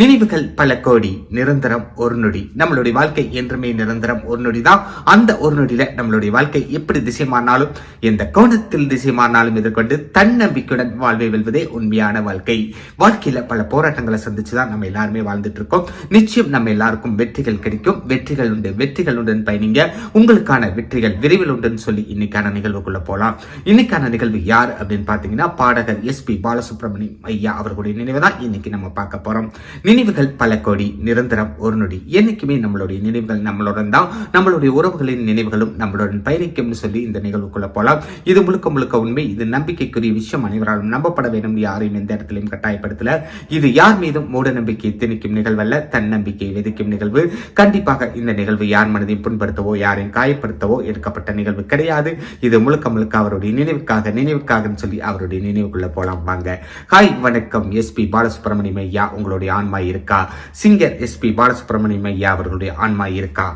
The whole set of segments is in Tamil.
நினைவுகள் பல கோடி நிரந்தரம் ஒரு நொடி. நம்மளுடைய வாழ்க்கை என்றுமே நிரந்தரம் ஒரு நொடி தான் அந்த ஒரு நொடியில நம்மளுடைய வாழ்க்கை எப்படி திசை மாறினாலும் எந்த கோணத்தில் திசை மாறினாலும் எதிர்கொண்டு தன்னம்பிக்கையுடன் வாழ்வை வெல்வதே உண்மையான வாழ்க்கை. வாழ்க்கையில பல போராட்டங்களை சந்திச்சு தான் நம்ம எல்லாருமே வாழ்ந்துட்டு இருக்கோம். நிச்சயம் நம்ம எல்லாருக்கும் வெற்றிகள் கிடைக்கும். வெற்றிகள் உண்டு. வெற்றிகள் உண்டுன்னு பயணிங்க. உங்களுக்கான வெற்றிகள் விரைவில் உண்டுன்னு சொல்லி இன்னைக்கான நிகழ்வுக்குள்ள போலாம். இன்னைக்கான நிகழ்வு யார் அப்படின்னு பாத்தீங்கன்னா பாடகர் எஸ் பி பாலசுப்ரமணியம் ஐயா அவர்களுடைய நினைவை தான் இன்னைக்கு நம்ம பார்க்க போறோம். நினைவுகள் பல கோடி நிரந்தரம் ஒரு நொடி. என்னைக்குமே நம்மளுடைய நினைவுகள் நம்மளுடன் தான். நம்மளுடைய உறவுகளின் நினைவுகளும் நம்மளுடன் பயணிக்கும்னு சொல்லி இந்த நிகழ்வுக்குள்ள போலாம். இது முழுக்க முழுக்க உண்மை. இது நம்பிக்கைக்குரிய விஷயம். அனைவராலும் நம்பப்பட வேண்டும். யாரையும் எந்த இடத்திலையும் கட்டாயப்படுத்தல. இது யார் மீதும் மூட நம்பிக்கை திணிக்கும் நிகழ்வல்ல. தன்னம்பிக்கை விதிக்கும் நிகழ்வு. கண்டிப்பாக இந்த நிகழ்வு யார் மனதையும் புண்படுத்தவோ யாரையும் காயப்படுத்தவோ எடுக்கப்பட்ட நிகழ்வு கிடையாது. இது முழுக்க முழுக்க அவருடைய நினைவுக்காக நினைவுக்காகன்னு சொல்லி அவருடைய நினைவுக்குள்ள போலாம். வாங்க. ஹாய் வணக்கம். எஸ்பி பாலசுப்ரமணியம் ஐயா உங்களுடைய ஆன்ம இருக்கா சிங்கர் எஸ்பி பாலசுப்ரமணியம் ஐயா அவர்களுடைய ஆன்மா இருக்கா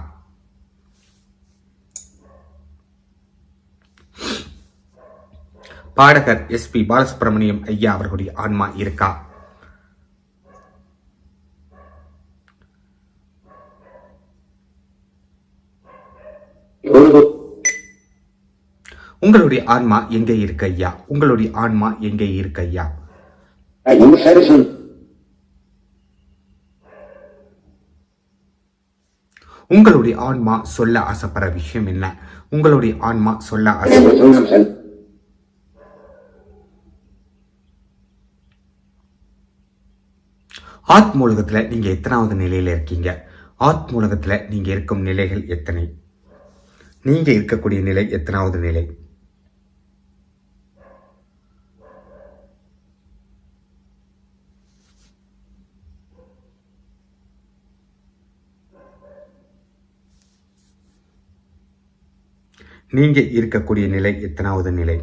பாடகர் எஸ்பி பாலசுப்ரமணியம் ஐயா அவர்களுடைய ஆன்மா இருக்கா உங்களுடைய ஆன்மா எங்கே இருக்கு ஐயா? உங்களுடைய ஆன்மா எங்கே இருக்கு ஐயா? உங்களுடைய ஆன்மா சொல்ல ஆசைப்படுற விஷயம் என்ன? உங்களுடைய ஆன்மா சொல்ல ஆசை ஆத்மூலகத்துல நீங்க எத்தனாவது நிலையில இருக்கீங்க? ஆத்மூலகத்துல நீங்க இருக்கும் நிலைகள் எத்தனை? நீங்க இருக்கக்கூடிய நிலை எத்தனாவது நிலை? நீங்க இருக்கக்கூடிய நிலை எத்தனாவது நிலை?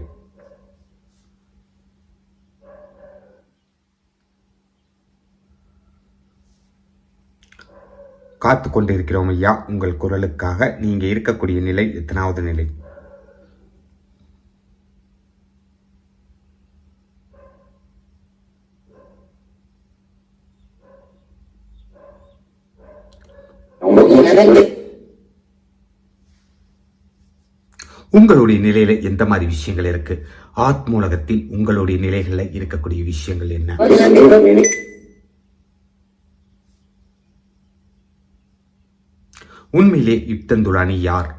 காத்து கொண்டிருக்கிறோம் ஐயா உங்கள் குரலுக்காக நீங்க இருக்கக்கூடிய நிலை எத்தனாவது நிலை உங்களுடைய நிலையில எந்த மாதிரி விஷயங்கள் இருக்கு ஆத்மூலகத்தில் உங்களுடைய நிலைகள்ல இருக்கக்கூடிய விஷயங்கள் என்ன உண்மையிலே யுக்தந்துலானி யார்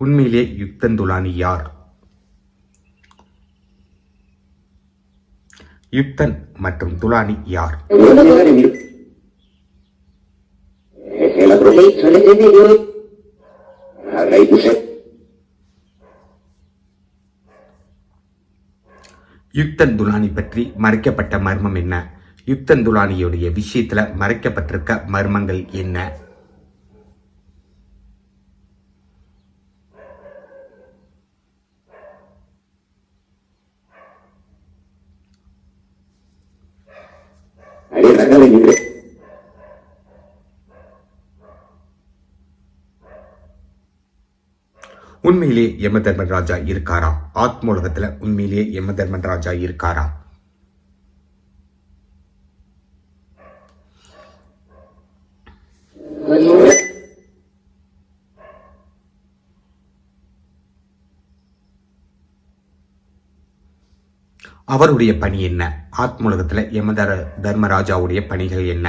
உண்மையிலே யுக்தந்துலானி யார் யுக்தன் மற்றும் துலானி யார் El யுக்தன் துலானி பற்றி மறைக்கப்பட்ட மர்மம் என்ன? யுக்தன் துலானியுடைய விஷயத்துல மறைக்கப்பட்டிருக்க மர்மங்கள் என்ன? Ahí உண்மையிலே யம தர்மன் ராஜா இருக்காரா? ஆத்மூலகத்துல உண்மையிலேயே யம தர்மன் ராஜா இருக்காரா? அவருடைய பணி என்ன? ஆத்மூலகத்துல யம தர தர்மராஜாவுடைய பணிகள் என்ன?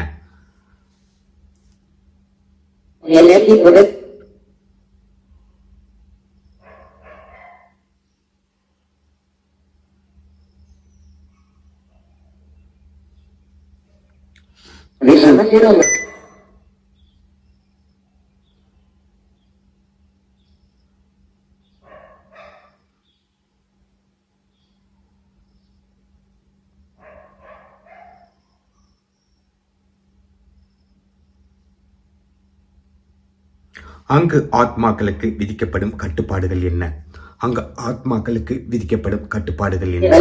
அங்கு ஆத்மாக்களுக்கு விதிக்கப்படும் கட்டுப்பாடுகள் என்ன? அங்கு ஆத்மாக்களுக்கு விதிக்கப்படும் கட்டுப்பாடுகள் என்ன?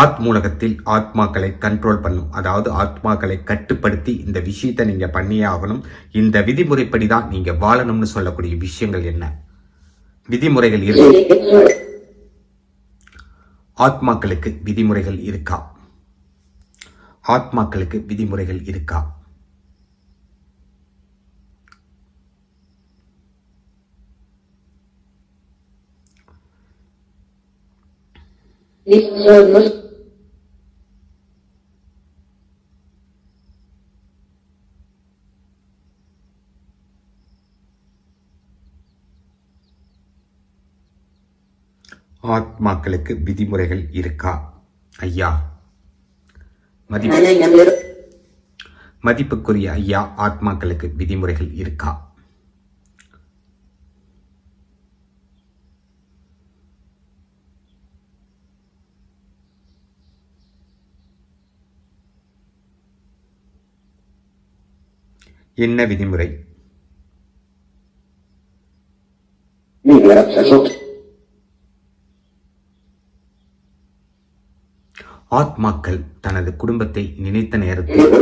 ஆத் மூலகத்தில் ஆத்மூலகத்தில் ஆத்மாக்களை கண்ட்ரோல் பண்ணும். அதாவது ஆத்மாக்களை கட்டுப்படுத்தி இந்த விஷயத்தை நீங்கள் பண்ணியே ஆகணும். இந்த விதிமுறைப்படி தான் நீங்கள் வாழணும்னு சொல்லக்கூடிய விஷயங்கள் என்ன? விதிமுறைகள் இருக்கு? ஆத்மாக்களுக்கு விதிமுறைகள் இருக்கா? ஆத்மாக்களுக்கு விதிமுறைகள் இருக்கா? somos ஆத்மாக்களுக்கு விதிமுறைகள் இருக்கா? ஐயா. மதி ஆனால் நம்மளோட மதிப்புக்குரிய ஐயா ஆத்மாக்களுக்கு விதிமுறைகள் இருக்கா? என்ன விதிமுறை நீங்கள் accesos ஆத்மாக்கள் தனது குடும்பத்தை நினைத்த நேரத்தில்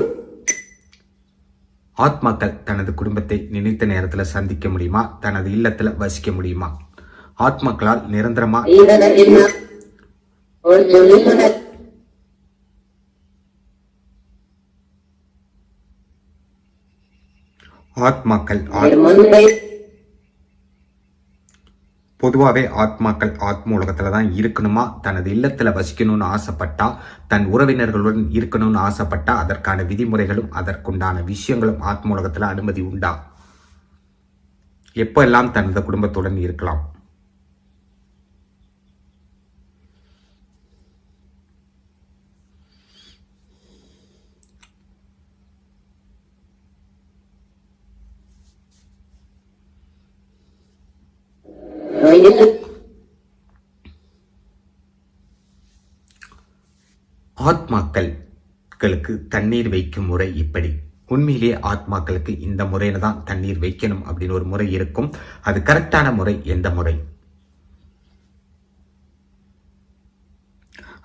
ஆத்மாக்கள் தனது குடும்பத்தை நினைத்த நேரத்துல சந்திக்க முடியுமா? தனது இல்லத்துல வசிக்க முடியுமா? ஆத்மாக்களால் நிரந்தரமா ஆத்மாக்கள் ஆத்- பொதுவாகவே ஆத்மாக்கள் ஆத்ம உலகத்தில் தான் இருக்கணுமா? தனது இல்லத்தில் வசிக்கணும்னு ஆசைப்பட்டா தன் உறவினர்களுடன் இருக்கணும்னு ஆசைப்பட்டா அதற்கான விதிமுறைகளும் அதற்குண்டான விஷயங்களும் ஆத்ம உலகத்தில் அனுமதி உண்டா? எப்பெல்லாம் தனது குடும்பத்துடன் இருக்கலாம்? வயசு ஆத்மாக்களுக்கு தண்ணீர் வைக்கும் முறை இப்படி. உண்மையிலேயே ஆத்மாக்களுக்கு இந்த முறையில தான் தண்ணீர் வைக்கணும் அப்படின்னு ஒரு முறை இருக்கும். அது கரெக்டான முறை எந்த முறை?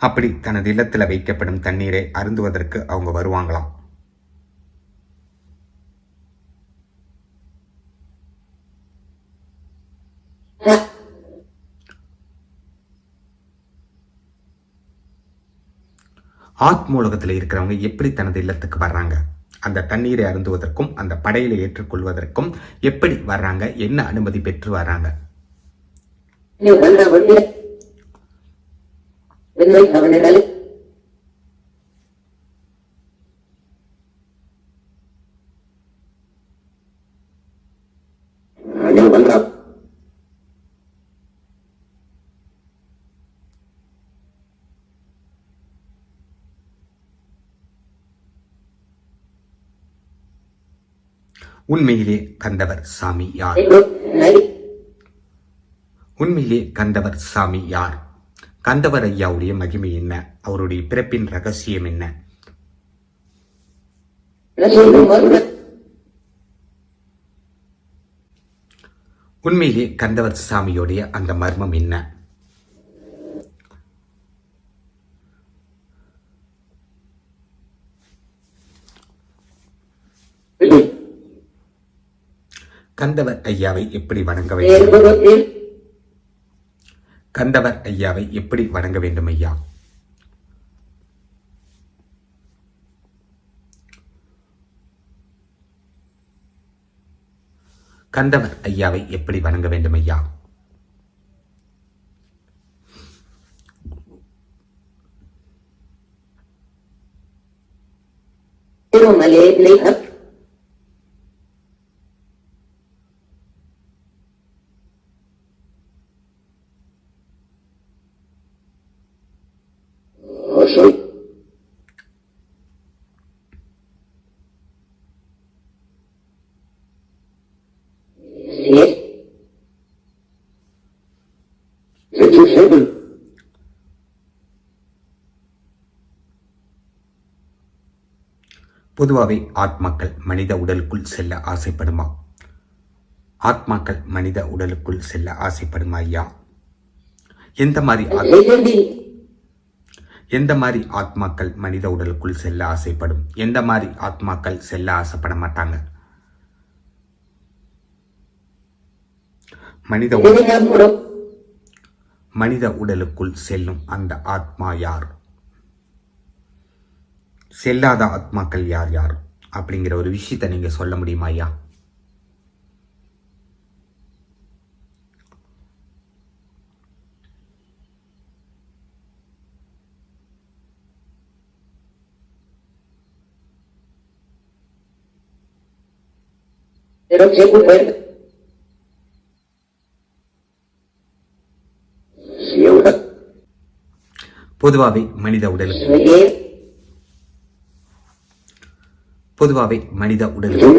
அப்படி தனது இல்லத்தில் வைக்கப்படும் தண்ணீரை அருந்துவதற்கு அவங்க வருவாங்களாம். ஆத்மூலகத்தில் இருக்கிறவங்க எப்படி தனது இல்லத்துக்கு வர்றாங்க? அந்த தண்ணீரை அருந்துவதற்கும் அந்த படையில ஏற்றுக்கொள்வதற்கும் எப்படி வர்றாங்க? என்ன அனுமதி பெற்று வர்றாங்க? ನೀವು உண்மையிலே கந்தவர் சாமி யார்? உண்மையிலே கந்தவர் சாமி யார்? கந்தவர் ஐயாவுடைய மகிமை என்ன? அவருடைய பிறப்பின் ரகசியம் என்ன? உண்மையிலே கந்தவர் சாமியோடைய அந்த மர்மம் என்ன? கந்தவர் ஐயாவை எப்படி வணங்க வேண்டும்? கந்தவர் ஐயாவை எப்படி வணங்க வேண்டும் ஐயா? கந்தவர் ஐயாவை எப்படி வணங்க வேண்டும் ஐயா? திருமலே பொதுவாகவே ஆத்மாக்கள் மனித உடலுக்குள் செல்ல ஆசைப்படுமா? ஆத்மாக்கள் மனித உடலுக்குள் செல்ல ஆசைப்படுமா ஐயா? எந்த மாதிரி. எந்த மாதிரி ஆத்மாக்கள் மனித உடலுக்குள் செல்ல ஆசைப்படும்? எந்த மாதிரி ஆத்மாக்கள் செல்ல ஆசைப்பட மாட்டாங்க? மனித. மனித உடலுக்குள் செல்லும் அந்த ஆத்மா யார்? செல்லாத ஆத்மாக்கள் யார் யார்? அப்படிங்கிற ஒரு விஷயத்தை நீங்க சொல்ல முடியுமா ஐயா? Pero பொதுவாகவே மனித உடலுக்கு பொதுவாகவே மனித உடலுக்கு.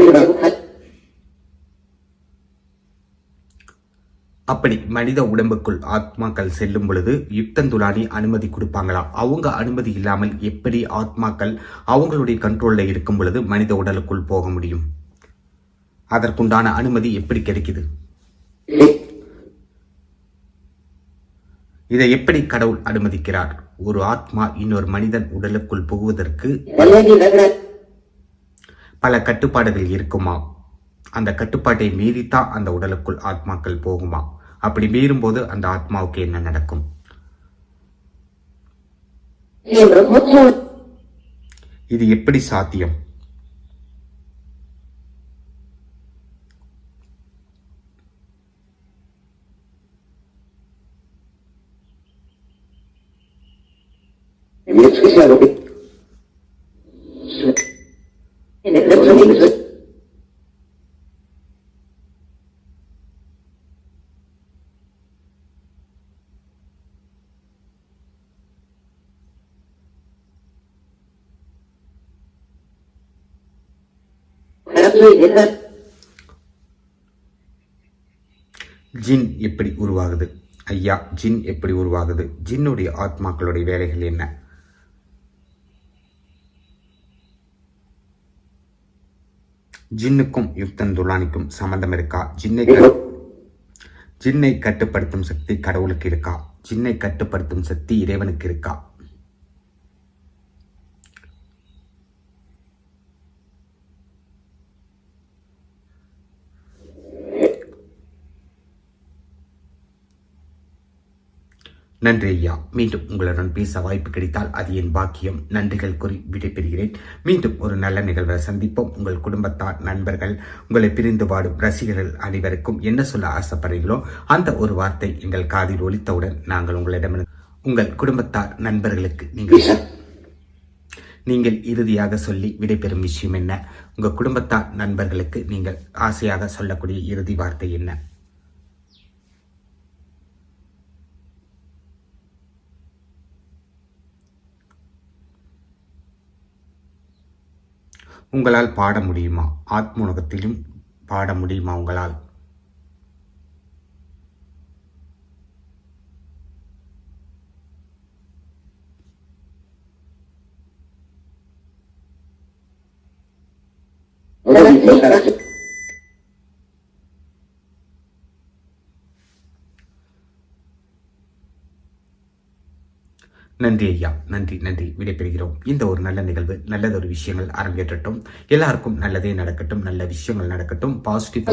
அப்படி மனித உடம்புக்குள் ஆத்மாக்கள் செல்லும் பொழுது யுக்தந்துலானி அனுமதி கொடுப்பாங்களா? அவங்க அனுமதி இல்லாமல் எப்படி ஆத்மாக்கள் அவங்களுடைய கண்ட்ரோலில் இருக்கும் பொழுது மனித உடலுக்குள் போக முடியும்? அதற்குண்டான அனுமதி எப்படி கிடைக்குது? இதை எப்படி கடவுள் அனுமதிக்கிறார்? ஒரு ஆத்மா இன்னொரு மனிதன் உடலுக்குள் புகுவதற்கு பல கட்டுப்பாடுகள் இருக்குமா? அந்த கட்டுப்பாட்டை மீறித்தான் அந்த உடலுக்குள் ஆத்மாக்கள் போகுமா? அப்படி மீறும்போது அந்த ஆத்மாவுக்கு என்ன நடக்கும். இது எப்படி சாத்தியம்? ஜின் எப்படி உருவாகுது? ஐயா ஜின் எப்படி உருவாகுது? ஜின்னுடைய ஆத்மாக்களுடைய வேலைகள் என்ன? ஜின்னுக்கும் யுக்தன் துலானிக்கும் சம்பந்தம் இருக்கா? ஜின்னை ஜின்னை கட்டுப்படுத்தும் சக்தி கடவுளுக்கு இருக்கா? ஜின்னை கட்டுப்படுத்தும் சக்தி இறைவனுக்கு இருக்கா? நன்றி ஐயா. மீண்டும் உங்களுடன் பேச வாய்ப்பு கிடைத்தால் அது என் பாக்கியம். நன்றிகள் கூறி விடைபெறுகிறேன். மீண்டும் ஒரு நல்ல நிகழ்வை சந்திப்போம். உங்கள் குடும்பத்தார் நண்பர்கள் உங்களை பிரிந்து வாடும் ரசிகர்கள் அனைவருக்கும் என்ன சொல்ல ஆசைப்படுறீங்களோ அந்த ஒரு வார்த்தை எங்கள் காதில் ஒலித்தவுடன் நாங்கள் உங்களிடம் உங்கள் குடும்பத்தார் நண்பர்களுக்கு நீங்கள் நீங்கள் இறுதியாக சொல்லி விடைபெறும் விஷயம் என்ன? உங்கள் குடும்பத்தார் நண்பர்களுக்கு நீங்கள் ஆசையாக சொல்லக்கூடிய இறுதி வார்த்தை என்ன? உங்களால் பாட முடியுமா? ஆத்மூலகத்திலும் பாட முடியுமா உங்களால்? நன்றி ஐயா. நன்றி நன்றி. விடைபெறுகிறோம். இந்த ஒரு நல்ல நிகழ்வு நல்லதொரு விஷயங்கள் அரங்கேற்றட்டும். எல்லாருக்கும் நல்லதே நடக்கட்டும் நல்ல விஷயங்கள் நடக்கட்டும். பாசிட்டிவ்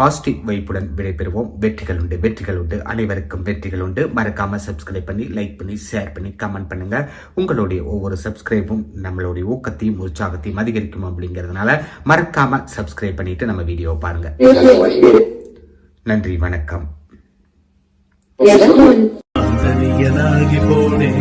பாசிட்டிவ் வைப்புடன் விடைபெறுவோம். வெற்றிகள் உண்டு வெற்றிகள் உண்டு. அனைவருக்கும் வெற்றிகள் உண்டு. மறக்காம சப்ஸ்கிரைப் பண்ணி லைக் பண்ணி ஷேர் பண்ணி கமெண்ட் பண்ணுங்க. உங்களுடைய ஒவ்வொரு சப்ஸ்கிரைபும் நம்மளுடைய ஊக்கத்தையும் உற்சாகத்தையும் அதிகரிக்கும் அப்படிங்கிறதுனால மறக்காம சப்ஸ்கிரைப் பண்ணிட்டு நம்ம வீடியோ பாருங்க. நன்றி வணக்கம். ஆந்தரியனாகி போனேன்.